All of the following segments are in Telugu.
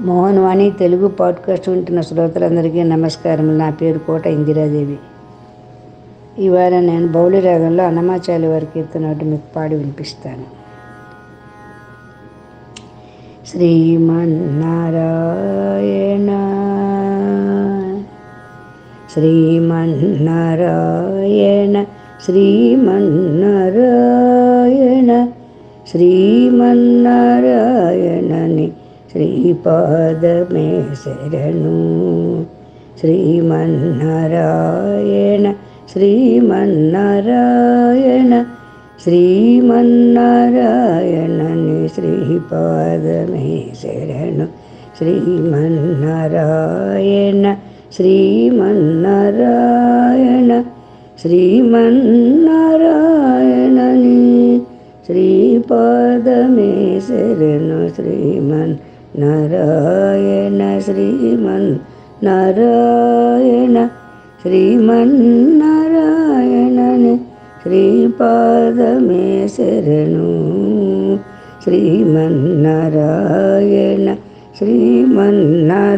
మోహన్వాణి తెలుగు పాడ్కాస్ట్ వింటున్న శ్రోతలందరికీ నమస్కారం నా పేరు కోట ఇందిరాదేవి. ఇవాళ నేను బౌలి రాగంలో అన్నమాచార్య వారి కీర్తన ఒకటి మీకు పాడి వినిపిస్తాను. శ్రీమన్నారాయణ శ్రీమన్నారాయణ శ్రీమన్నారాయణ శ్రీమన్నారాయణ. శ్రీపాదమే శరణు శ్రీమన్నారాయణ శ్రీమన్నారాయణ శ్రీమన్నారాయణని శ్రీపాదమే శరణు శ్రీమన్నారాయణ శ్రీమన్నారాయణ శ్రీమన్నారాయణని శ్రీపాదమే శరణు శ్రీమన్ నారాయణ శ్రీమన్ నారాయణ శ్రీమన్నారాయణని శ్రీపాదమే శరణు శ్రీమన్నారాయణ శ్రీమన్నారాయణ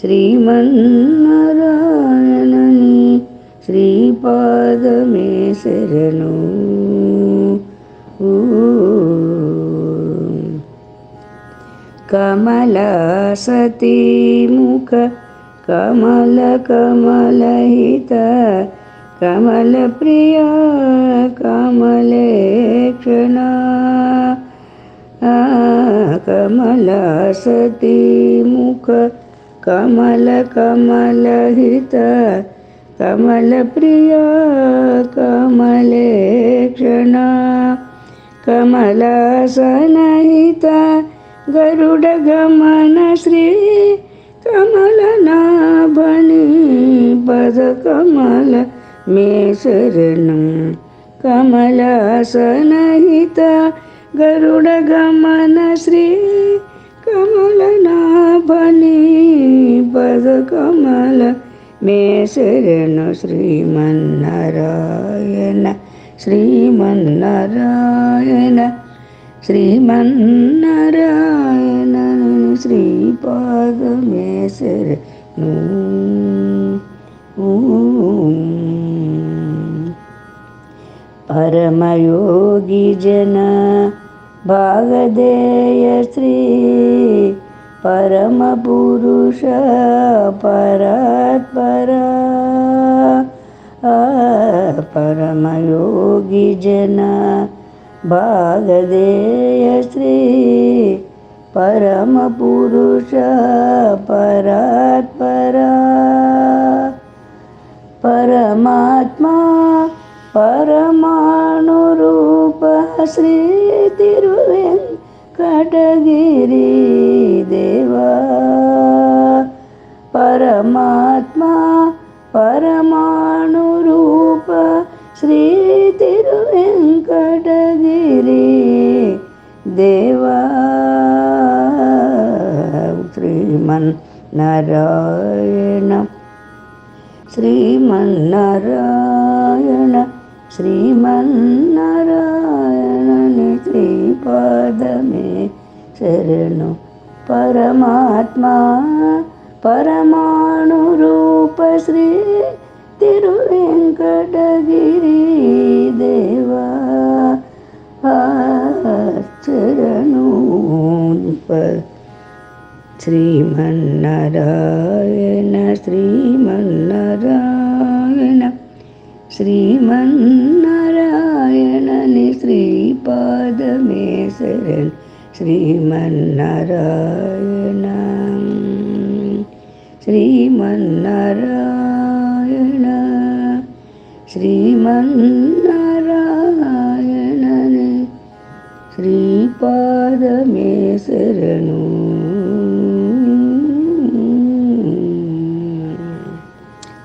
శ్రీమన్నారాయణని శ్రీపాదమే శరణు కమల సతీముఖ కమల కమలహిత కమల ప్రియ కమలేక్షణ కమల సతీముఖ కమల కమలహిత కమల గరుడ గమన శ్రీ కమలనాభని పద కమల మే శరణం. కమలాసనహిత గరుడ గమన శ్రీ కమలనాభని పద కమల మే శరణు. శ్రీమన్నారాయణ శ్రీమన్నారాయణ. శ్రీమన్నారాయణ శ్రీపాదమే శరణు పరమయోగి జన భాగదేయ శ్రీ పరమ పురుష పరాత్పరా ఆ, పరమయోగి భాగదేయ శ్రీ పరమ పురుష పరాత్పరా. పరమాత్మా పరమాణురూప శ్రీ తిరువెంకటగిరి దేవా. పరమాత్మా పరమాణురూప శ్రీ తిరువెంకట తిరువెంకటగిరి దేవా శ్రీమన్ నారాయణ శ్రీమన్నారాయణ శ్రీమన్నారాయణని శ్రీపాదమే శరణు. పరమాత్మా పరమాణు రూప శ్రీ తిరువెంకటగిరి దేవ. శ్రీమన్నారాయణ శ్రీమన్నారాయణ శ్రీమన్నారాయణని శ్రీపాదమే శరణ్ శ్రీమన్నారాయణ శ్రీమన్నారాయణ శ్రీమన్నారాయణని శ్రీపాదమే శరణు